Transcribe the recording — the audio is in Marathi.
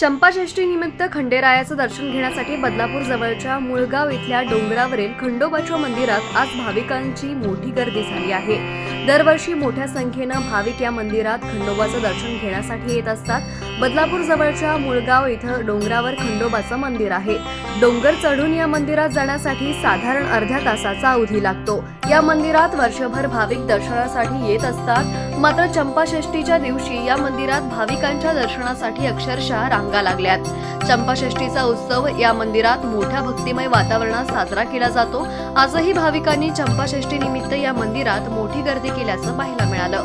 चंपाषष्ठी निमित्त खंडेरायाचं दर्शन घेण्यासाठी बदलापूर जवळच्या मुळगाव इथल्या डोंगरावरील खंडोबाच्या मंदिरात आज भाविकांची मोठी गर्दी झाली आहे. दरवर्षी मोठ्या संख्येनं भाविक या मंदिरात खंडोबाचं दर्शन घेण्यासाठी येत असतात. बदलापूर जवळच्या मुळगाव इथं डोंगरावर खंडोबाचं मंदिर आहे. डोंगर चढून या मंदिरात जाण्यासाठी साधारण अर्ध्या तासाचा अवधी लागतो. या मंदिरात वर्षभर भाविक दर्शनासाठी येत असतात. मात्र चंपाषष्ठीच्या दिवशी या मंदिरात भाविकांच्या दर्शनासाठी अक्षरशः रांगा लागल्यात. चंपाषष्ठीचा उत्सव या मंदिरात मोठ्या भक्तिमय वातावरणात साजरा केला जातो. आजही भाविकांनी चंपाषष्टी निमित्त या मंदिरात मोठी गर्दी केल्याचं पाहायला मिळालं.